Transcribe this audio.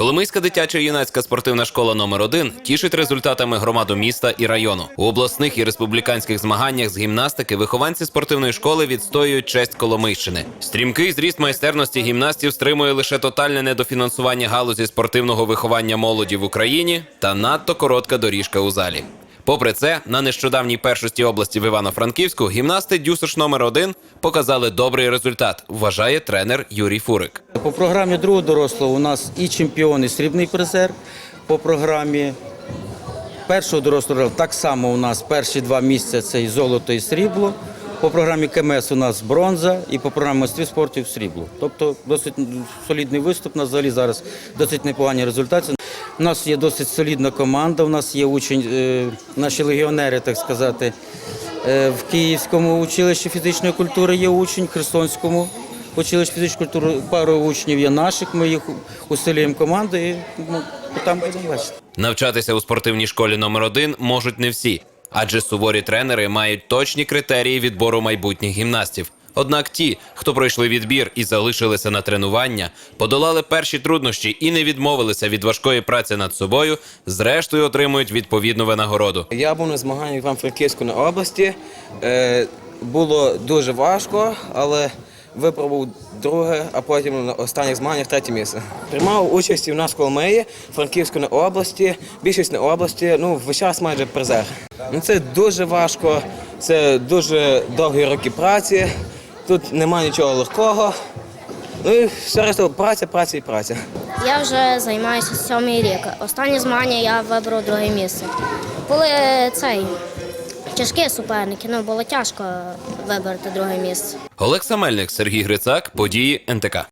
Коломийська дитяча юнацька спортивна школа номер 1 тішить результатами громаду міста і району. У обласних і республіканських змаганнях з гімнастики вихованці спортивної школи відстоюють честь Коломийщини. Стрімкий зріст майстерності гімнастів стримує лише тотальне недофінансування галузі спортивного виховання молоді в Україні та надто коротка доріжка у залі. Попри це, на нещодавній першості області в Івано-Франківську гімнасти Дюсош номер 1 показали добрий результат, вважає тренер Юрій Фурик. По програмі другого дорослого у нас і чемпіон, і срібний призер. По програмі першого дорослого так само у нас перші два місця це і золото, і срібло. По програмі КМС у нас бронза і по програмі майстрів спорту срібло. Тобто досить солідний виступ. У нас взагалі зараз досить непогані результати. У нас є досить солідна команда. У нас є учень, е, наші легіонери, так сказати. Е, В Київському училищі фізичної культури є учень, Херсонському училищі фізичної культури пару учнів є наших. Ми їх усилюємо команду і ну, там будемо бачити. Навчатися у спортивній школі номер 1 можуть не всі, адже суворі тренери мають точні критерії відбору майбутніх гімнастів. Однак ті, хто пройшли відбір і залишилися на тренування, подолали перші труднощі і не відмовилися від важкої праці над собою, зрештою отримують відповідну винагороду. Я був на змаганнях в Івано-Франківську області. Е, було дуже важко, але випробував друге, а потім на останніх змаганнях третє місце. Приймав участь в нас в Коломиї, Франківську на області, більшість на області, ну, весь час майже призер. Ну, це дуже важко, це дуже довгі роки праці, тут немає нічого легкого. Ну і все решта праця, праця і праця. Я вже займаюся сьомий рік. Останні змагання я вибрав друге місце. Були цей тяжкі суперники, ну було тяжко вибрати друге місце. Олекса Мельник, Сергій Грицак, події НТК.